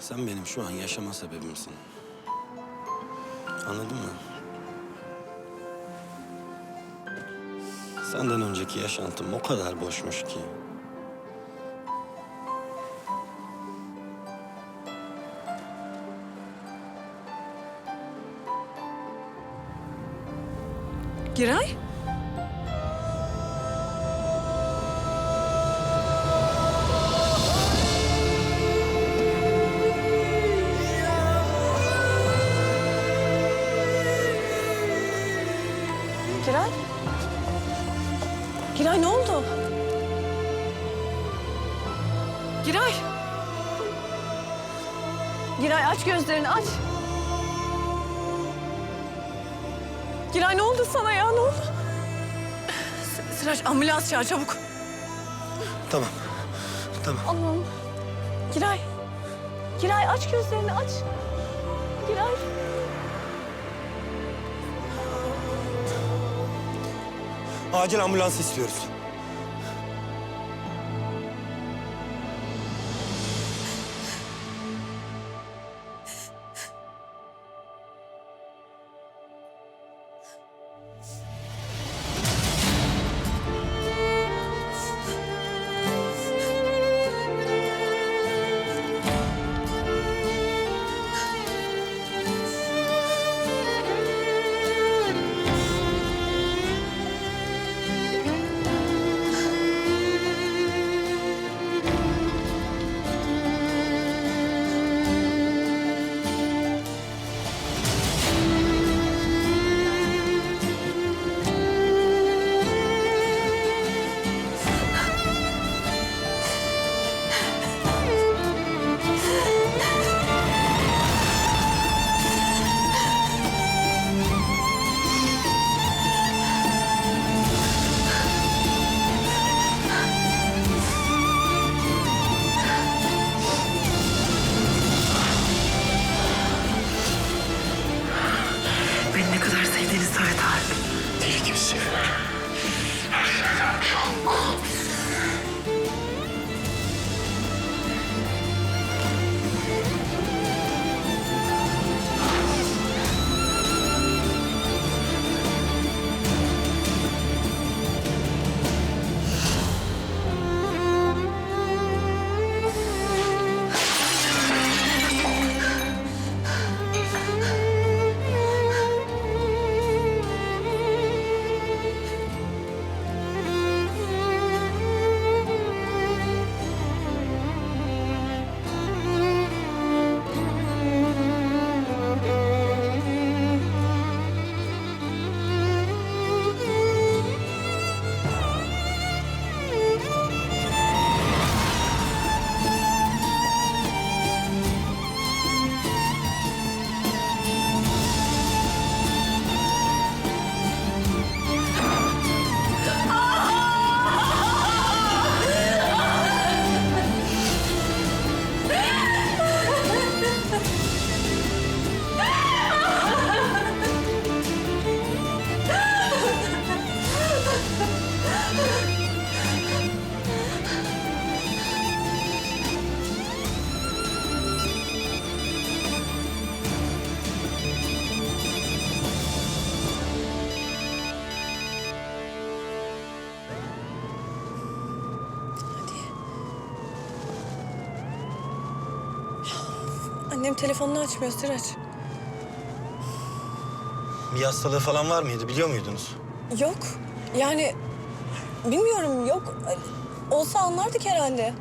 Sen benim şu an yaşama sebebimsin. Anladın mı? Senden önceki yaşantım o kadar boşmuş ki. Giray? Oldu? Giray! Giray aç gözlerini aç. Giray ne oldu sana ya ne oldu? Sıraç ambulans çağır çabuk. Tamam. Tamam. Allah'ım. Giray. Giray aç gözlerini aç. Giray. Acil ambulans istiyoruz. Telefonunu açmıyor Sıraç. Bir hastalığı falan var mıydı biliyor muydunuz? Yok. Yani bilmiyorum yok. Olsa anlardık herhalde.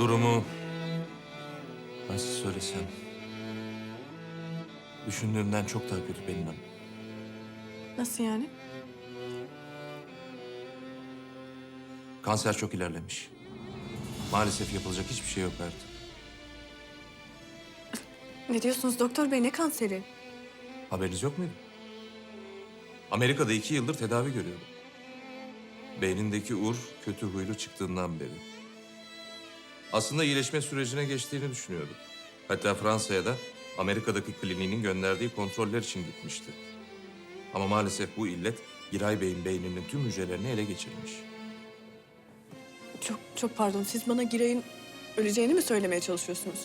Durumu nasıl söylesem düşündüğümden çok daha kötü benim hanım. Nasıl yani? Kanser çok ilerlemiş. Maalesef yapılacak hiçbir şey yok artık. Ne diyorsunuz doktor bey ne kanseri? Haberiniz yok muydu? Amerika'da iki yıldır tedavi görüyordu. Beynindeki ur kötü huylu çıktığından beri. Aslında iyileşme sürecine geçtiğini düşünüyordu. Hatta Fransa'ya da Amerika'daki kliniğinin gönderdiği kontroller için gitmişti. Ama maalesef bu illet Giray Bey'in beyninin tüm hücrelerini ele geçirmiş. Çok çok pardon siz bana Giray'ın öleceğini mi söylemeye çalışıyorsunuz?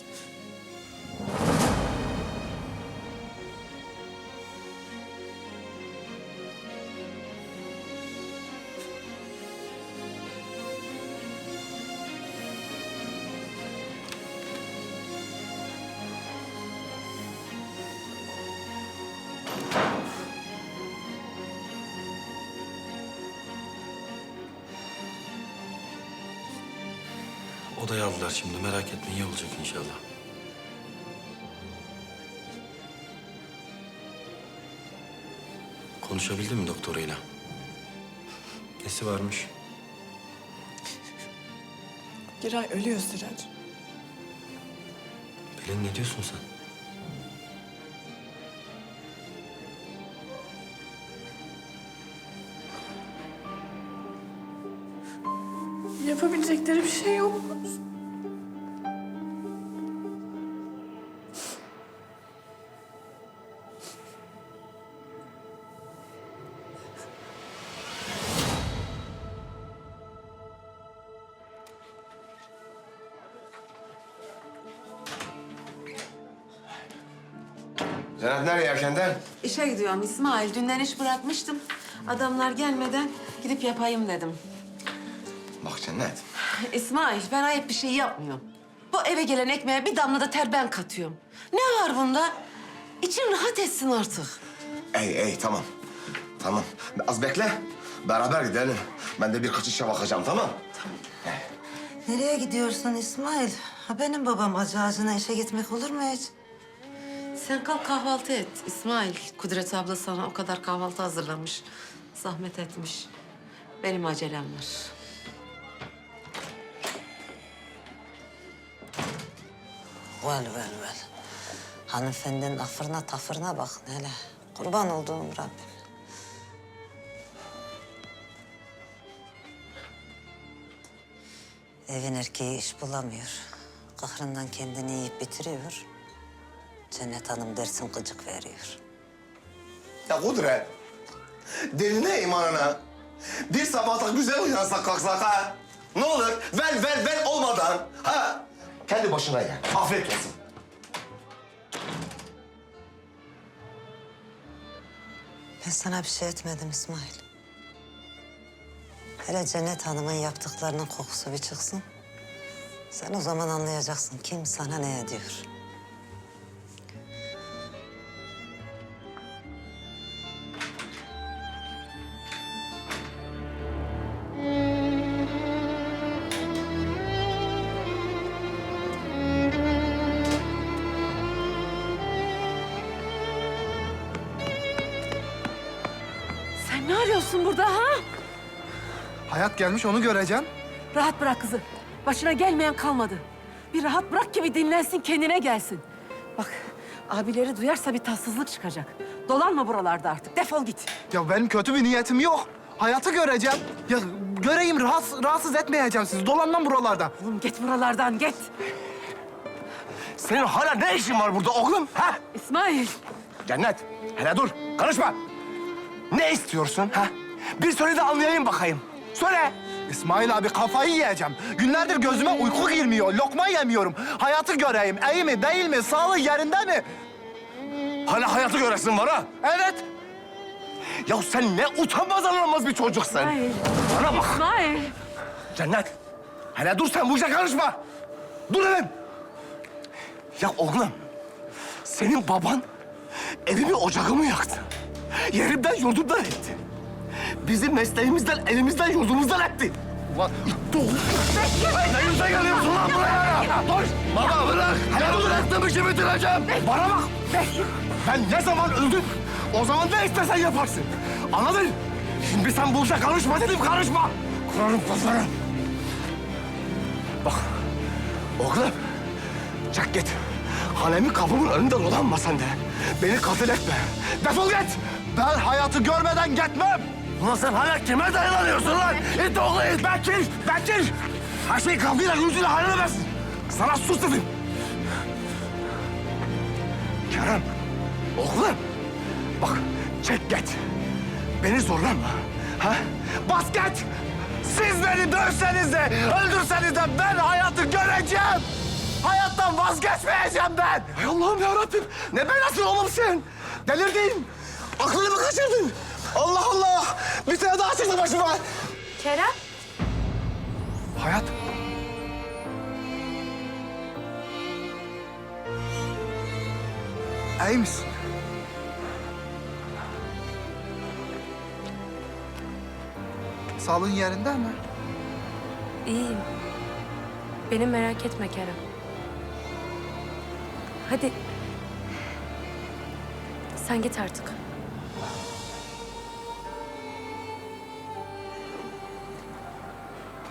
İyi olacak inşallah. Konuşabildin mi doktoruyla? Nesi varmış? Giray ölüyor Sıraç. Pelin ne diyorsun sen? Yapabilecekleri bir şey yok. Nereye erkenden? İşe gidiyorum İsmail. Dünden iş bırakmıştım. Adamlar gelmeden gidip yapayım dedim. Bak Cennet. İsmail ben ayıp bir şey yapmıyorum. Bu eve gelen ekmeğe bir damla da ter ben katıyorum. Ne var bunda? İçin rahat etsin artık. Ey ey tamam. Tamam. Az bekle. Beraber gidelim. Ben de birkaç işe bakacağım tamam? Nereye gidiyorsun İsmail? Ha benim babam acı acına işe gitmek olur mu hiç? Sen kalk kahvaltı et İsmail. Kudret abla sana o kadar kahvaltı hazırlamış. Zahmet etmiş. Benim acelem var. Vel vel vel. Hanımefendinin afırına tafırına bak hele. Kurban olduğum Rabbim. Evin erkeği iş bulamıyor. Kahrından kendini yiyip bitiriyor. Cennet Hanım dersin gıcık veriyor. Ya Kudret. Diline imanına. Bir sabahta güzel uyansak kalksak ha. Ne olur vel vel vel olmadan. Ha. Kendi başına gel. Afiyet olsun. Ben sana bir şey etmedim İsmail. Hele Cennet Hanım'ın yaptıklarının kokusu bir çıksın. Sen o zaman anlayacaksın kim sana ne ediyor. Arıyorsun burada ha? Hayat gelmiş onu göreceğim. Rahat bırak kızı. Başına gelmeyen kalmadı. Bir rahat bırak ki bir dinlensin, kendine gelsin. Bak, abileri duyarsa bir tatsızlık çıkacak. Dolanma buralarda artık. Defol git. Ya benim kötü bir niyetim yok. Hayatı göreceğim. Ya göreyim rahatsız, rahatsız etmeyeceğim sizi. Dolanmam buralarda. Oğlum git buralardan, git. Senin hala ne işin var burada oğlum? Ha? İsmail. Cennet, hele dur. Karışma. Ne istiyorsun ha? Bir söyle de anlayayım bakayım. Söyle. İsmail abi kafayı yiyeceğim. Günlerdir gözüme uyku girmiyor. Lokma yemiyorum. Hayatı göreyim. İyi mi değil mi? Sağlığı yerinde mi? Hala hayatı göresin var ha? Evet. Ya sen ne utanmaz anlamaz bir çocuksun. İsmail. Bana bak. İsmail. Cennet. Hele dur sen bu işe karışma. Dur hemen. Ya oğlum. Senin baban evimi ocağımı yaktı. Yerimden yurdumdan etti. Bizim mesleğimizden, elimizden, yurdumuzdan etti. Ulan Ne yüze geliyorsun lan buraya? Dur! Baba bırak! Ben bıraktığım işi bitireceğim. Bana bak! Ben ne zaman öldüm? O zaman ne istesen yaparsın. Anladın? Şimdi sen bu işe karışma dedim karışma. Kurarım kafanı. Bak oğlum çek git. Hanemi kapımın önünde dolanma sen de. Beni katil etme. Defol git. Ben hayatı görmeden gitmem. Ulan sen hala kime dayanıyorsun lan? İt oğlu it. Bekir, Bekir. Her şeyi kavgıyla yüzüyle halledemezsin. Sana sus dedim. Kerem, oğlum. Bak çek git. Beni zorlama. Ha? Bas git. Siz beni dövseniz de, öldürseniz de ben hayatı göreceğim. Hayattan vazgeçmeyeceğim ben. Hay Allah'ım ya Rabbim. Ne belasın oğlum sen? Delirdin. Aklını mı kaçırdın? Allah Allah. Bir tane daha çıktı başıma. Kerem. Hayat. İyi misin? Sağlığın yerinde mi? İyiyim. Beni merak etme Kerem. Hadi. Sen git artık.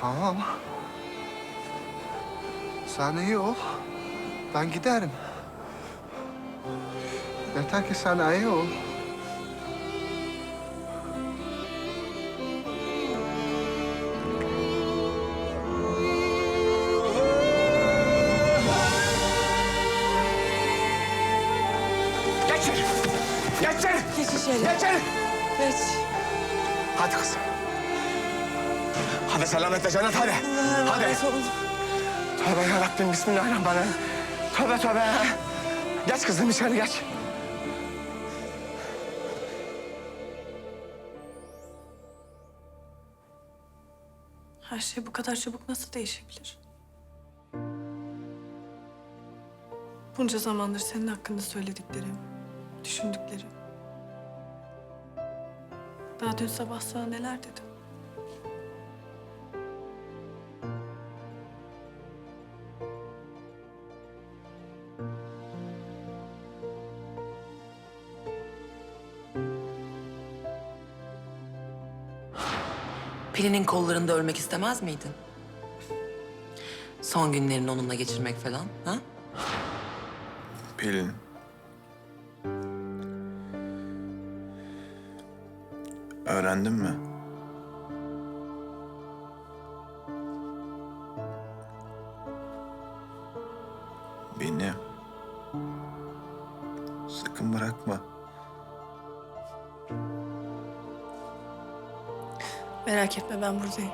Tamam. Sen iyi ol. Ben giderim. Yeter ki sen iyi ol. Geçin! Geçin! Geç içeri. Geçin! Geç. Hadi kızım. Hadi selametle cennet hadi. Hadi. Tövbe yarabbim bismillahirrahmanirrahim. Tövbe tövbe. Geç kızım içeri geç. Her şey bu kadar çabuk nasıl değişebilir? Bunca zamandır senin hakkında söylediklerim, düşündüklerim. Daha dün sabah sana neler dedim? Pelin'in kollarında ölmek istemez miydin? Son günlerini onunla geçirmek falan, ha? Pelin. Öğrendin mi? Merak etme ben buradayım.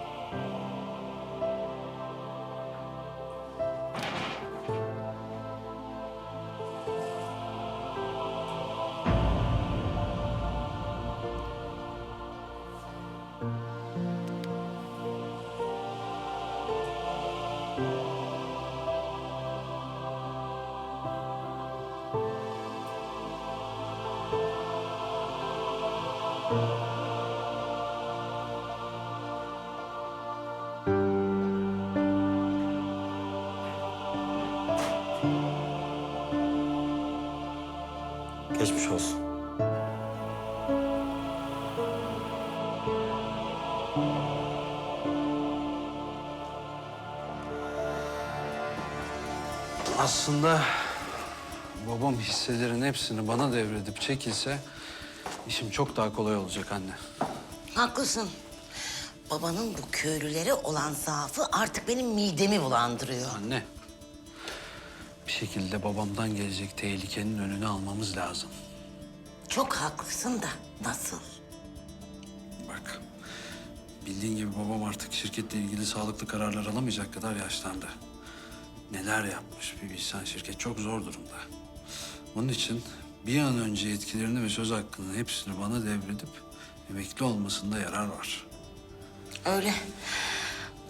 Aslında babam hisselerin hepsini bana devredip çekilse işim çok daha kolay olacak anne. Haklısın. Babanın bu köylülere olan zaafı artık benim midemi bulandırıyor. Anne, bir şekilde babamdan gelecek tehlikenin önünü almamız lazım. Çok haklısın da nasıl? Bildiğin gibi babam artık şirketle ilgili sağlıklı kararlar alamayacak kadar yaşlandı. Neler yapmış bir bilsen şirket çok zor durumda. Onun için bir an önce etkilerini ve söz hakkının hepsini bana devredip emekli olmasında yarar var. Öyle.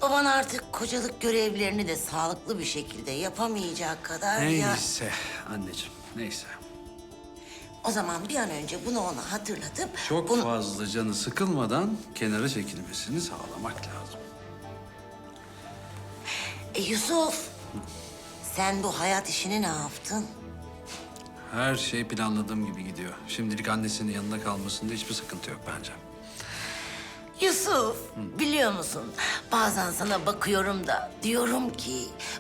Baban artık kocalık görevlerini de sağlıklı bir şekilde yapamayacak kadar ya... Neyse anneciğim, neyse. O zaman bir an önce bunu ona hatırlatıp... Çok bunu... fazla canı sıkılmadan kenara çekilmesini sağlamak lazım. E Yusuf, sen bu hayat işini ne yaptın? Her şey planladığım gibi gidiyor. Şimdilik annesinin yanında kalmasında hiçbir sıkıntı yok bence. Yusuf, biliyor musun? Bazen sana bakıyorum da diyorum ki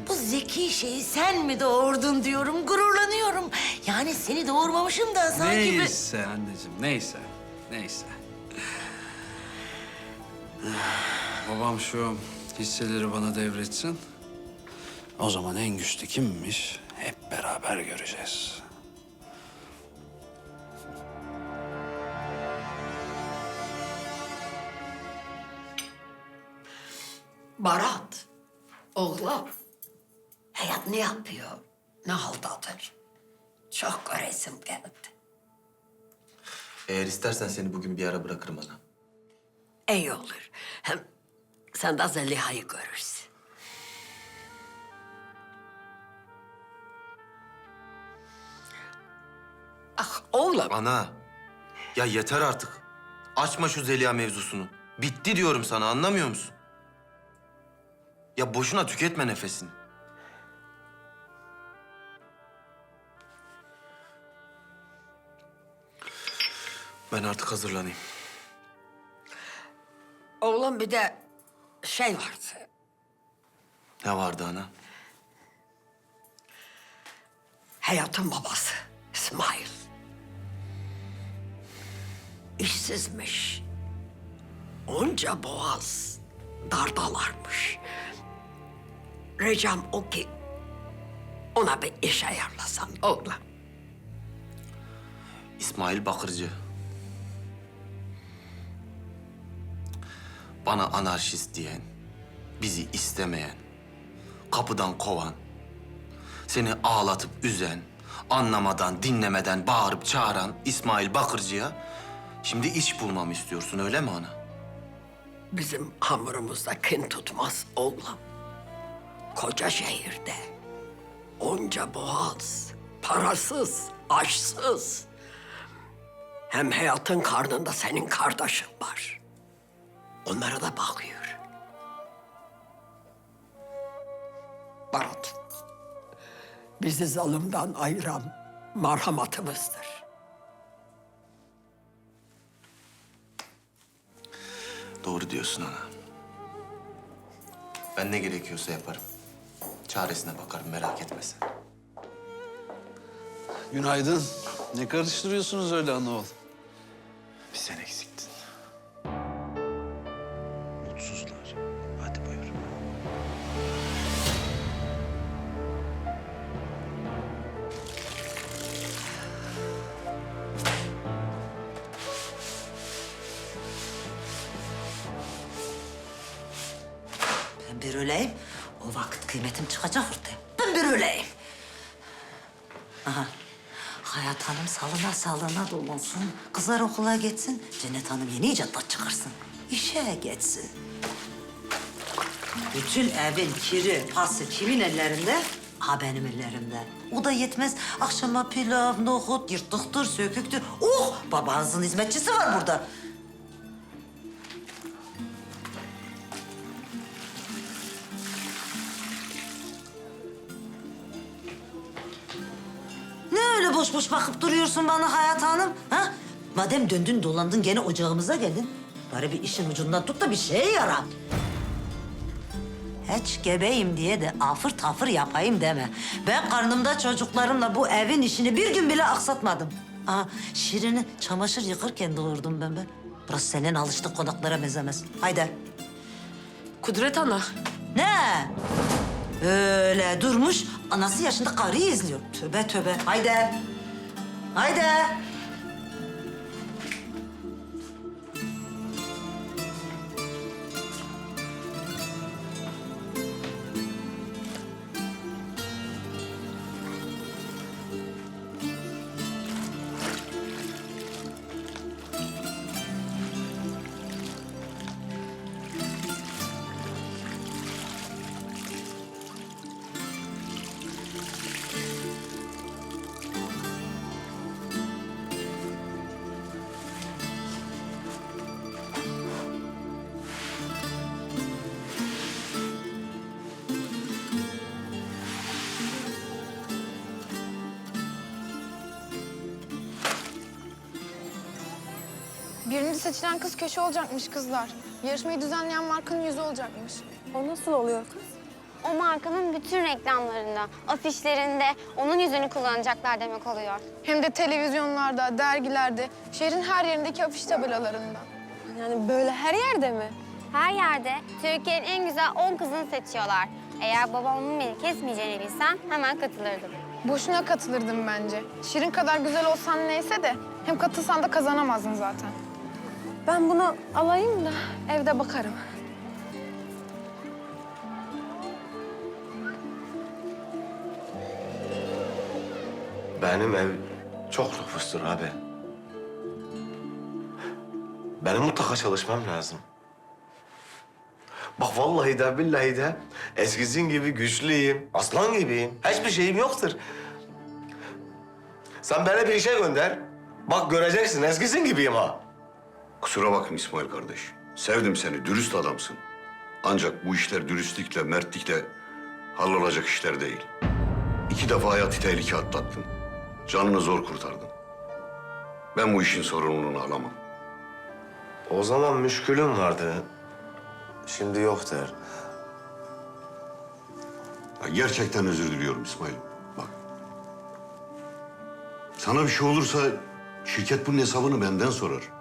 bu zeki şeyi sen mi doğurdun diyorum, gururlanıyorum. Yani seni doğurmamışım da sanki bir... Neyse anneciğim, neyse. Neyse. Babam şu hisseleri bana devretsin. O zaman en güçlü kimmiş hep beraber göreceğiz. Barat, oğlum. Hayat ne yapıyor? Ne haldadır? Çok göresim geldi. Eğer istersen seni bugün bir ara bırakırım ana. İyi olur. Hem sen de Zeliha'yı görürsün. Ah oğlum. Ana. Ya yeter artık. Açma şu Zeliha mevzusunu. Bitti diyorum sana anlamıyor musun? Ya boşuna tüketme nefesini. Ben artık hazırlanayım. Oğlum bir de şey vardı. Ne vardı ana? Hayatın babası İsmail. İşsizmiş. Onca boğaz dardalarmış. Ricam o ki ona bir iş ayarlasan oğlum. İsmail Bakırcı. Bana anarşist diyen, bizi istemeyen, kapıdan kovan, seni ağlatıp üzen, anlamadan, dinlemeden bağırıp çağıran İsmail Bakırcı'ya şimdi iş bulmamı istiyorsun öyle mi ana? Bizim hamurumuzda kin tutmaz oğlum. Koca şehirde onca boğaz, parasız, açsız. Hem hayatın karnında senin kardeşin var. Onlara da bakıyor. Barat, bizi zalimden ayıran merhametimizdir. Doğru diyorsun ana. Ben ne gerekiyorsa yaparım. Çaresine bakarım merak etme sen. Günaydın. Ne karıştırıyorsunuz öyle anaoğul? Bir sen dolansın. Kızlar okula gitsin. Cennet Hanım yeni icatlar çıkarsın. İşe geçsin. Bütün evin kiri, pası kimin ellerinde? Ha benim ellerimde. O da yetmez. Akşama pilav, nohut, yırtıktır, söküktür. Oh! Babanızın hizmetçisi var burada. Boş bakıp duruyorsun bana Hayat Hanım? Ha? Madem döndün dolandın gene ocağımıza geldin. Bari bir işin ucundan tut da bir şeye yara. Hiç gebeyim diye de afır tafır yapayım deme. Ben karnımda çocuklarımla bu evin işini bir gün bile aksatmadım. Aa, Şirin'i çamaşır yıkarken doğurdum ben ben. Burası senin alıştık konaklara benzemez. Haydi. Kudret ana. Ne? Öyle durmuş, anası yaşında karıyı izliyor. Tövbe tövbe. Haydi. Haydi. Birinci seçilen kız köşe olacakmış kızlar. Yarışmayı düzenleyen markanın yüzü olacakmış. O nasıl oluyor kız? O markanın bütün reklamlarında, afişlerinde onun yüzünü kullanacaklar demek oluyor. Hem de televizyonlarda, dergilerde, şehrin her yerindeki afiş tabelalarında. Yani böyle her yerde mi? Her yerde Türkiye'nin en güzel 10 kızını seçiyorlar. Eğer babamın beni kesmeyeceğini bilsem hemen katılırdım. Boşuna katılırdım bence. Şirin kadar güzel olsan neyse de hem katılsan da kazanamazdın zaten. Ben bunu alayım da evde bakarım. Benim ev çok nüfustur abi. Benim mutlaka çalışmam lazım. Bak vallahi de billahi de eskizin gibi güçlüyüm. Aslan gibiyim. Hiçbir şeyim yoktur. Sen beni bir işe gönder. Bak göreceksin eskizin gibiyim ha. Kusura bakma İsmail kardeş. Sevdim seni, dürüst adamsın. Ancak bu işler dürüstlükle, mertlikle hallolacak işler değil. İki defa hayatı tehlike atlattın. Canını zor kurtardın. Ben bu işin sorumluluğunu alamam. O zaman müşkülüm vardı. Şimdi yok der. Ya gerçekten özür diliyorum İsmail. Bak. Sana bir şey olursa şirket bunun hesabını benden sorar.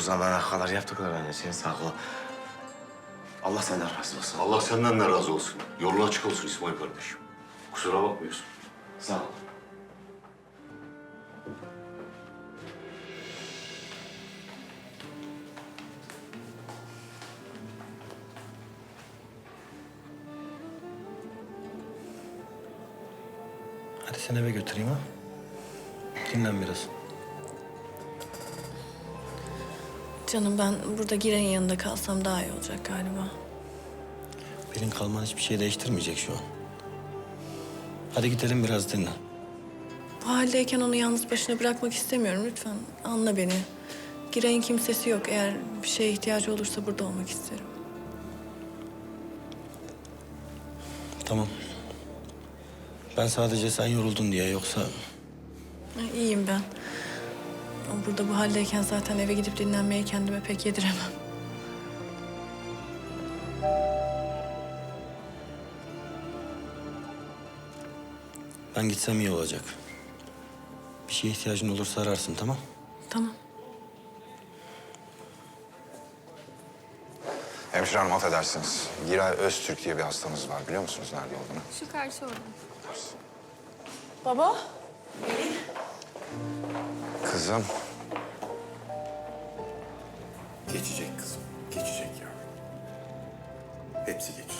Bu zamana kadar yaptıkların için sağ ol. Allah senden razı olsun. Allah senden de razı olsun. Yolun açık olsun İsmail kardeşim. Kusura bakmıyorsun. Sağ ol. Canım ben burada Giren'in yanında kalsam daha iyi olacak galiba. Benim kalman hiçbir şey değiştirmeyecek şu an. Hadi gidelim biraz dinlen. Bu haldeyken onu yalnız başına bırakmak istemiyorum. Lütfen anla beni. Giren'in kimsesi yok. Eğer bir şeye ihtiyacı olursa burada olmak isterim. Tamam. Ben sadece sen yoruldun diye yoksa... İyiyim ben. Ama Burada bu haldeyken zaten eve gidip dinlenmeyi kendime pek yediremem. Ben gitsem iyi olacak. Bir şeye ihtiyacın olursa ararsın tamam? Tamam. Hemşire hanım affedersiniz. Giray Öztürk diye bir hastamız var. Biliyor musunuz nerede olduğunu? Şu karşı orada. Baba. Kızım. Geçecek kızım, geçecek ya. Hepsi geçecek.